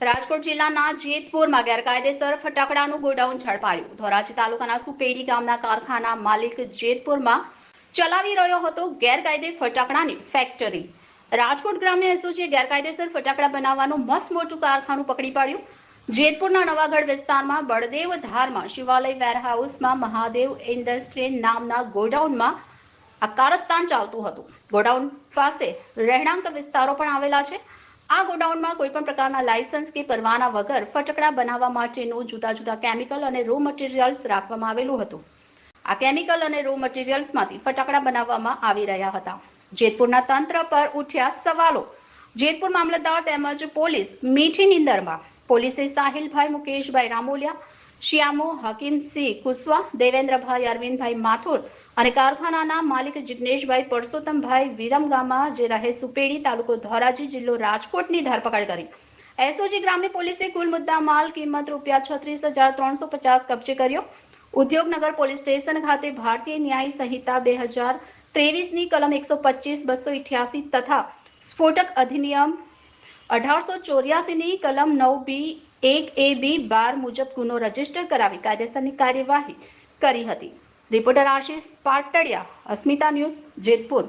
રાજકોટ જિલ્લાના જેતપુરમાં ગેરકાયદેસર ફટાકડાનું ગોડાઉન ઝડપાયું. ધોરાજી તાલુકાના સુપેડી ગામના કારખાના માલિક જેતપુરમાં ચલાવી રહ્યો હતો ગેરકાયદે ફટાકડાની ફેક્ટરી રાજકોટ ગ્રામ્ય એસોસીએ ગેરકાયદેસર ફટાકડા બનાવવાનું મસ્ત મોટું કારખાનું પકડી પાડ્યું. જેતપુરના નવાગઢ વિસ્તારમાં બળદેવ ધારમાં શિવાલય વેરહાઉસમાં મહાદેવ ઇન્ડસ્ટ્રી નામના ગોડાઉનમાં આ કારસ્તાન ચાલતું હતું. ગોડાઉન પાસે રહેણાંક વિસ્તારો પણ આવેલા છે. આ ગોડાઉનમાં કોઈ પણ પ્રકારના લાયસન્સ કે પરવાના વગર ફટકડા બનાવવા માટેનું જુદા જુદા કેમિકલ અને રો મટીરિયલ્સ રાખવામાં આવેલું હતું. આ કેમિકલ અને રો મટીરિયલ્સમાંથી ફટાકડા બનાવવામાં આવી રહ્યા હતા. જેતપુરના તંત્ર પર ઉઠ્યા સવાલો. જેતપુર મામલતદાર તેમજ પોલીસ મીઠી નિંદરમાં. પોલીસે સાહિલભાઈ મુકેશભાઈ રામોલિયા શ્યામો હકીમસિંહ કુશવા, દેવેન્દ્રભાઈ, અરવિંદભાઈ માથુર અને કારખાનાના માલિક જિગ્નેશભાઈ પરસોત્તમભાઈ વિરમગામા જે રહે સુપેડી તાલુકો ધોરાજી જિલ્લો રાજકોટની ધરપકડ કરી. એસઓજી ગ્રામ્ય પોલીસે કુલ મુદ્દા માલ કિંમત રૂપિયા છત્રીસ હજાર ત્રણસો પચાસ કબજે કર્યો. ઉદ્યોગનગર પોલીસ સ્ટેશન ખાતે ભારતીય ન્યાય સંહિતા બે હજાર ત્રેવીસની કલમ એકસો પચીસ, બસો ઇઠ્યાસી તથા સ્ફોટક અધિનિયમ અઢારસો ચોર્યાસીની કલમ નવ બી એક એ બી બાર મુજબ ગુનો રજિસ્ટર કરાવી કાયદેસરની કાર્યવાહી કરી હતી. Reporter Ashish Patadiya, Asmita news Jetpur.